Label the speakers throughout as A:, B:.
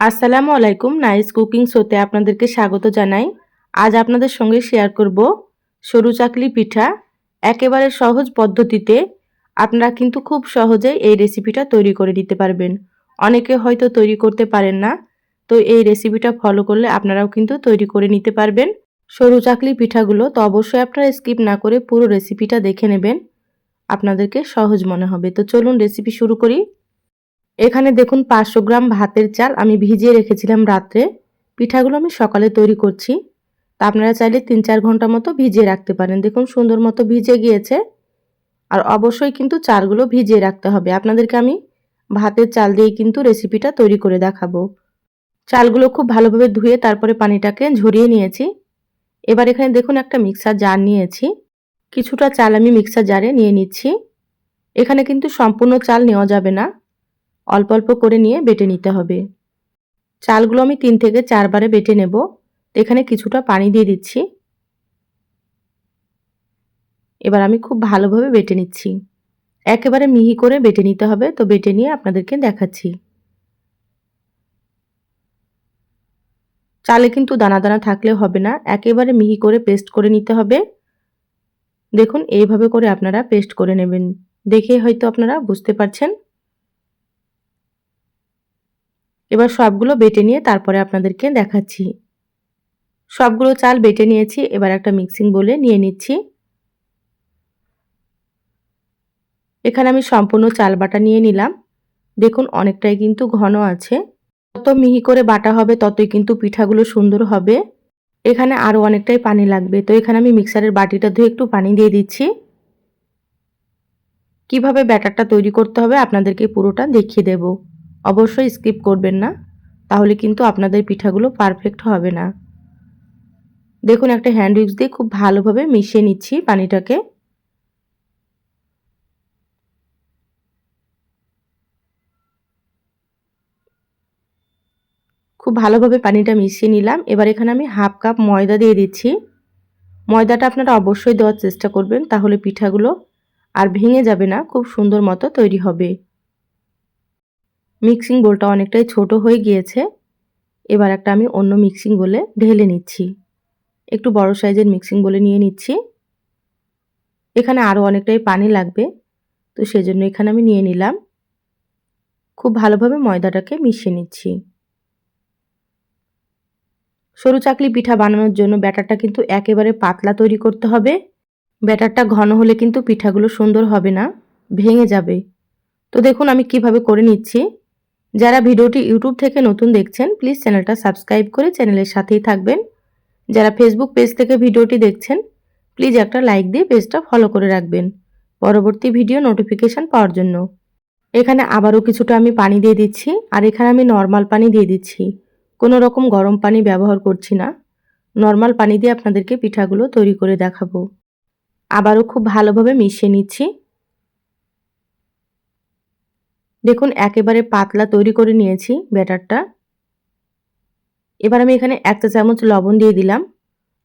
A: আসসালামু আলাইকুম, nice cooking শোতে আপনাদেরকে স্বাগত জানাই। আজ আপনাদের সঙ্গে শেয়ার করব সরু চাকলি পিঠা। একেবারে সহজ পদ্ধতিতে আপনারা কিন্তু খুব সহজে এই রেসিপিটা তৈরি করে নিতে পারবেন। অনেকে হয়তো তৈরি করতে পারেন না, তো এই রেসিপিটা ফলো করলে আপনারাও কিন্তু তৈরি করে নিতে পারবেন। সরু চাকলি পিঠাগুলো তো অবশ্যই আপনারা স্কিপ না করে পুরো রেসিপিটা দেখে নেবেন। আপনাদেরকে সহজ মনে হবে। তো চলুন রেসিপি শুরু করি। এখানে দেখুন পাঁচশো গ্রাম ভাতের চাল আমি ভিজিয়ে রেখেছিলাম রাত্রে। পিঠাগুলো আমি সকালে তৈরি করছি। তা আপনারা চাইলে তিন চার ঘণ্টা মতো ভিজিয়ে রাখতে পারেন। দেখুন সুন্দর মতো ভিজে গিয়েছে। আর অবশ্যই কিন্তু চালগুলো ভিজিয়ে রাখতে হবে। আপনাদেরকে আমি ভাতের চাল দিয়ে কিন্তু রেসিপিটা তৈরি করে দেখাবো। চালগুলো খুব ভালোভাবে ধুয়ে তারপরে পানিটাকে ঝরিয়ে নিয়েছি। এবার এখানে দেখুন একটা মিক্সার জার নিয়েছি। কিছুটা চাল আমি মিক্সার জারে নিয়ে নিচ্ছি। এখানে কিন্তু সম্পূর্ণ চাল নেওয়া যাবে না। অল্প অল্প করে নিয়ে বেটে নিতে হবে। চালগুলো আমি তিন থেকে চারবারে বেটে নেব। এখানে কিছুটা পানি দিয়ে দিচ্ছি। এবার আমি খুব ভালোভাবে বেটে নিচ্ছি। একেবারে মিহি করে বেটে নিতে হবে, তো বেটে নিয়ে আপনাদেরকে দেখাচ্ছি। চালে কিন্তু দানা দানা থাকলে হবে না, একেবারে মিহি করে পেস্ট করে নিতে হবে। দেখুন, এইভাবে করে আপনারা পেস্ট করে নেবেন। দেখে হয়তো আপনারা বুঝতে পারছেন। এবার সবগুলো বেটে নিয়ে তারপরে আপনাদেরকে দেখাচ্ছি। সবগুলো চাল বেটে নিয়েছি, এবার একটা মিক্সিং বলে নিয়ে নিচ্ছি। এখানে আমি সম্পূর্ণ চাল বাটা নিয়ে নিলাম। দেখুন, অনেকটাই কিন্তু ঘন আছে। যত মিহি করে বাটা হবে, ততই কিন্তু পিঠাগুলো সুন্দর হবে। এখানে আরও অনেকটাই পানি লাগবে। তো এখানে আমি মিক্সারের বাটিটা ধুয়ে একটু পানি দিয়ে দিচ্ছি। কীভাবে ব্যাটারটা তৈরি করতে হবে, আপনাদেরকে পুরোটা দেখিয়ে দেব। অবশ্যই স্কিপ করবেন না, তাহলে কিন্তু আপনাদের পিঠাগুলো পারফেক্ট হবে না। দেখুন একটা হ্যান্ড উইক্স দিয়ে খুব ভালোভাবে মিশিয়ে নিচ্ছি পানিটাকে। খুব ভালোভাবে পানিটা মিশিয়ে নিলাম, এবার এখানে আমি হাফ কাপ ময়দা দিয়ে দিচ্ছি। ময়দাটা আপনারা অবশ্যই দেওয়ার চেষ্টা করবেন, তাহলে পিঠাগুলো আর ভেঙে যাবে না, খুব সুন্দর মতো তৈরি হবে। মিক্সিং বোলটা অনেকটাই ছোট হয়ে গিয়েছে। এবার একটা আমি অন্য মিক্সিং বলে ঢেলে নিচ্ছি। একটু বড় সাইজের মিক্সিং বলে নিয়ে নিচ্ছি। এখানে আরও অনেকটাই পানি লাগবে, তো সেজন্য এখানে আমি নিয়ে নিলাম। খুব ভালোভাবে ময়দাটাকে মিশিয়ে নিচ্ছি। সরু চাকলি পিঠা বানানোর জন্য ব্যাটারটা কিন্তু একেবারে পাতলা তৈরি করতে হবে। ব্যাটারটা ঘন হলে কিন্তু পিঠাগুলো সুন্দর হবে না, ভেঙে যাবে। তো দেখুন আমি কীভাবে করে নিচ্ছি। যারা ভিডিওটি ইউটিউব থেকে নতুন দেখছেন প্লিজ চ্যানেলটা সাবস্ক্রাইব করে চ্যানেলের সাথেই থাকবেন। যারা ফেসবুক পেজ থেকে ভিডিওটি দেখছেন প্লিজ একটা লাইক দিয়ে পেজটা ফলো করে রাখবেন। পরবর্তী ভিডিও নোটিফিকেশান পাওয়ার জন্য। এখানে আবারও কিছুটা আমি পানি দিয়ে দিচ্ছি, আর এখানে আমি নর্মাল পানি দিয়ে দিচ্ছি। কোনো রকম গরম পানি ব্যবহার করছি না। নর্মাল পানি দিয়ে আপনাদেরকে পিঠাগুলো তৈরি করে দেখাবো। আবারও খুব ভালোভাবে মিশিয়ে নিচ্ছি। দেখুন, একেবারে পাতলা তৈরি করে নিয়েছি ব্যাটারটা। এবার আমি এখানে একটা চামচ লবণ দিয়ে দিলাম।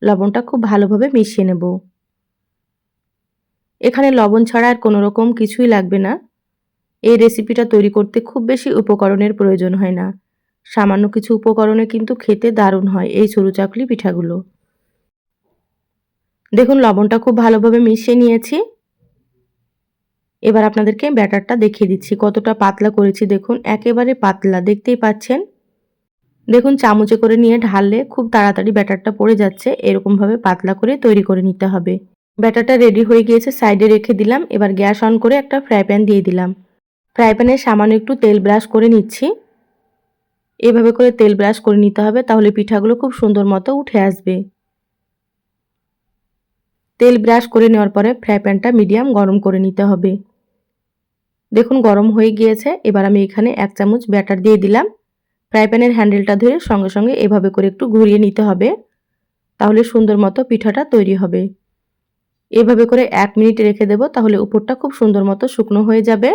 A: লবণটা খুব ভালোভাবে মিশিয়ে নেব। এখানে লবণ ছাড়া আর কোনো রকম কিছুই লাগবে না। এই রেসিপিটা তৈরি করতে খুব বেশি উপকরণের প্রয়োজন হয় না। সামান্য কিছু উপকরণে কিন্তু খেতে দারুণ হয় এই সরু চাকলি পিঠাগুলো। দেখুন, লবণটা খুব ভালোভাবে মিশিয়ে নিয়েছি। এবার আপনাদেরকে ব্যাটারটা দেখিয়ে দিচ্ছি। কতটা পাতলা করেছি দেখুন। একেবারে পাতলা, দেখতেই পাচ্ছেন? দেখুন, চামচে করে নিয়ে ঢাললে খুব তাড়াতাড়ি ব্যাটারটা পড়ে যাচ্ছে। এরকমভাবে পাতলা করে তৈরি করে নিতে হবে। ব্যাটারটা রেডি হয়ে গিয়েছে, সাইডে রেখে দিলাম। এবার গ্যাস অন করে একটা ফ্রাই প্যান দিয়ে দিলাম। ফ্রাই প্যানে সামান্য একটু তেল ব্রাশ করে নিচ্ছি। এভাবে করে তেল ব্রাশ করে নিতে হবে, তাহলে পিঠাগুলো খুব সুন্দর মতো উঠে আসবে। তেল ব্রাশ করে নেওয়ার পরে ফ্রাই প্যানটা মিডিয়াম গরম করে নিতে হবে। দেখুন, গরম হয়ে গিয়েছে। এবার আমি এখানে এক চামচ ব্যাটার দিয়ে দিলাম। ফ্রাই প্যানের হ্যান্ডেলটা ধরে সঙ্গে সঙ্গে এভাবে করে একটু ঘুরিয়ে নিতে হবে। তাহলে সুন্দর মতো পিঠাটা তৈরি হবে। এভাবে করে এক মিনিট রেখে দেব, তাহলে উপরটা খুব সুন্দর মতো শুকনো হয়ে যাবে।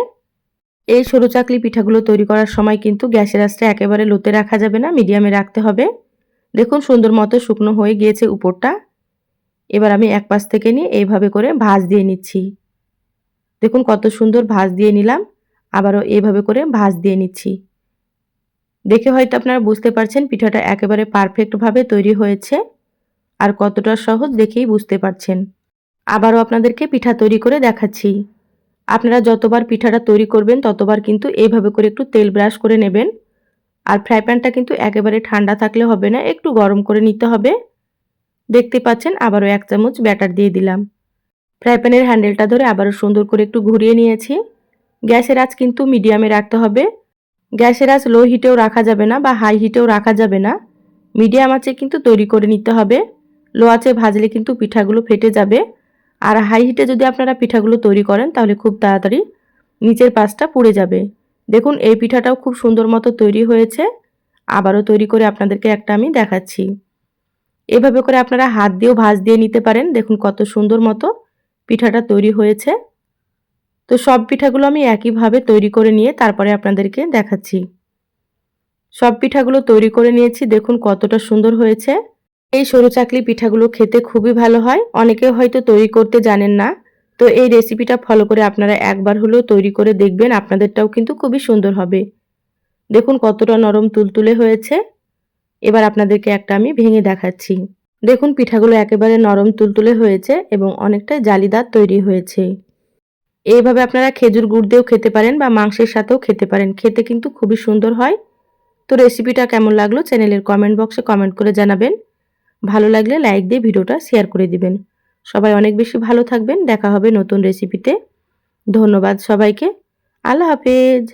A: এই সরু চাকলি পিঠাগুলো তৈরি করার সময় কিন্তু গ্যাসের আঁচটা একেবারে লোতে রাখা যাবে না, মিডিয়ামে রাখতে হবে। দেখুন, সুন্দর মতো শুকনো হয়ে গিয়েছে উপরটা। এবার আমি এক পাশ থেকে নিয়ে এইভাবে করে ভাজ দিয়ে নিচ্ছি। দেখুন কত সুন্দর ভাজ দিয়ে নিলাম, আবারও এভাবে করে ভাজ দিয়ে নিচ্ছি। দেখে হয়তো আপনারা বুঝতে পারছেন পিঠাটা একেবারে পারফেক্টভাবে তৈরি হয়েছে আর কতটা সহজ দেখেই বুঝতে পারছেন। আবারও আপনাদেরকে পিঠা তৈরি করে দেখাচ্ছি। আপনারা যতবার পিঠাটা তৈরি করবেন ততবার কিন্তু এইভাবে করে একটু তেল ব্রাশ করে নেবেন আর ফ্রাই প্যানটা কিন্তু একেবারে ঠান্ডা থাকলে হবে না, একটু গরম করে নিতে হবে। দেখতে পাচ্ছেন আবারও এক চামচ ব্যাটার দিয়ে দিলাম। ফ্রাই প্যানের হ্যান্ডেলটা ধরে আবারও সুন্দর করে একটু ঘুরিয়ে নিয়েছি। গ্যাসের আঁচ কিন্তু মিডিয়ামে রাখতে হবে। গ্যাসের আঁচ লো হিটেও রাখা যাবে না বা হাই হিটেও রাখা যাবে না। মিডিয়াম আঁচে কিন্তু তৈরি করে নিতে হবে। লো আঁচে ভাজলে কিন্তু পিঠাগুলো ফেটে যাবে। আর হাই হিটে যদি আপনারা পিঠাগুলো তৈরি করেন তাহলে খুব তাড়াতাড়ি নিচের পাশটা পুড়ে যাবে। দেখুন, এই পিঠাটাও খুব সুন্দর মতো তৈরি হয়েছে। আবারও তৈরি করে আপনাদেরকে একটা আমি দেখাচ্ছি। এভাবে করে আপনারা হাত দিয়েও ভাজ দিয়ে নিতে পারেন। দেখুন কত সুন্দর মতো পিঠাটা তৈরি হয়েছে। তো সব পিঠাগুলো আমি একইভাবে তৈরি করে নিয়ে তারপরে আপনাদেরকে দেখাচ্ছি। সব পিঠাগুলো তৈরি করে নিয়েছি, দেখুন কতটা সুন্দর হয়েছে। এই সরু চাকলি পিঠাগুলো খেতে খুবই ভালো হয়, অনেকে হয়তো তৈরি করতে জানেন না। তো এই রেসিপিটা ফলো করে আপনারা একবার হলেও তৈরি করে দেখবেন, আপনাদেরটাও কিন্তু খুবই সুন্দর হবে। দেখুন কতটা নরম তুলতুলে হয়েছে। এবার আপনাদেরকে একটা আমি ভেঙে দেখাচ্ছি। দেখুন, পিঠাগুলো একেবারে নরম তুলতুলে হয়েছে এবং অনেকটাই জালিদার তৈরি হয়েছে। এইভাবে আপনারা খেজুর গুড় দিয়েও খেতে পারেন বা মাংসের সাথেও খেতে পারেন। খেতে কিন্তু খুবই সুন্দর হয়। তো রেসিপিটা কেমন লাগল চ্যানেলের কমেন্ট বক্সে কমেন্ট করে জানাবেন। ভালো লাগলে লাইক দিয়ে ভিডিওটা শেয়ার করে দিবেন। সবাই অনেক বেশি ভালো থাকবেন। দেখা হবে নতুন রেসিপিতে ধন্যবাদ সবাইকে। আল্লাহ হাফেজ।